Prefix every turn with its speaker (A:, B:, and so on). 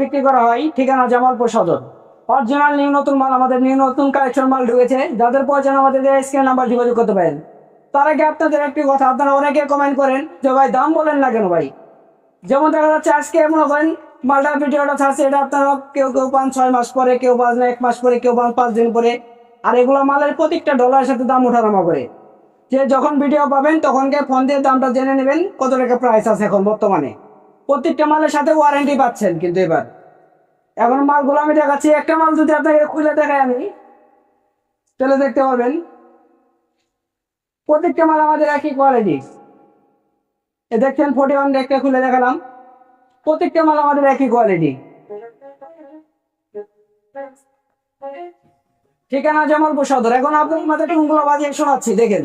A: বিক্রি করা হয়। ঠিকানা জামালপুর সদর। অরিজিনাল নিউ নতুন মাল আমাদের নিউ নতুন কালেকশন মাল ঢুকেছে। যাদের প্রয়োজন আমাদের স্ক্রিন নাম্বার যোগাযোগ করতে পারেন। তার আগে আপনাদের একটি কথা, আপনারা অনেকে কমেন্ট করেন যে ভাই দাম বলেন না কেন ভাই? যেমন দেখা যাচ্ছে আজকে মনে করেন মালটার ভিডিওটা ছাড়ছে, এটা আপনারা কেউ কেউ পান ছয় মাস পরে, কেউ পান এক মাস পরে, কেউ পান পাঁচ দিন পরে। আর এগুলো মালের প্রত্যেকটা ডলারের সাথে দাম ওঠানামা করে। যে যখন ভিডিও পাবেন তখনকে ফোন দিয়ে দামটা জেনে নেবেন, কত টাকা প্রাইস আছে এখন বর্তমানে। প্রত্যেকটা মালের সাথে ওয়ারেন্টি পাচ্ছেন কিন্তু এবার। এখন মালগুলো আমি দেখাচ্ছি, একটা মাল যদি আপনাকে খুলে দেখাই আমি, তাহলে দেখতে পাবেন প্রত্যেকটা মাল আমাদের একই কোয়ালিটি এ দেখছেন ফোর্টি ওয়ান ডেকটা খুলে দেখালাম। প্রত্যেকটা মাল আমাদের একই কোয়ালিটি ঠিকানা জামালপুর সদর। এখন আপনার মাথায় টুমগুলো বাজিয়ে শোনাচ্ছি, দেখে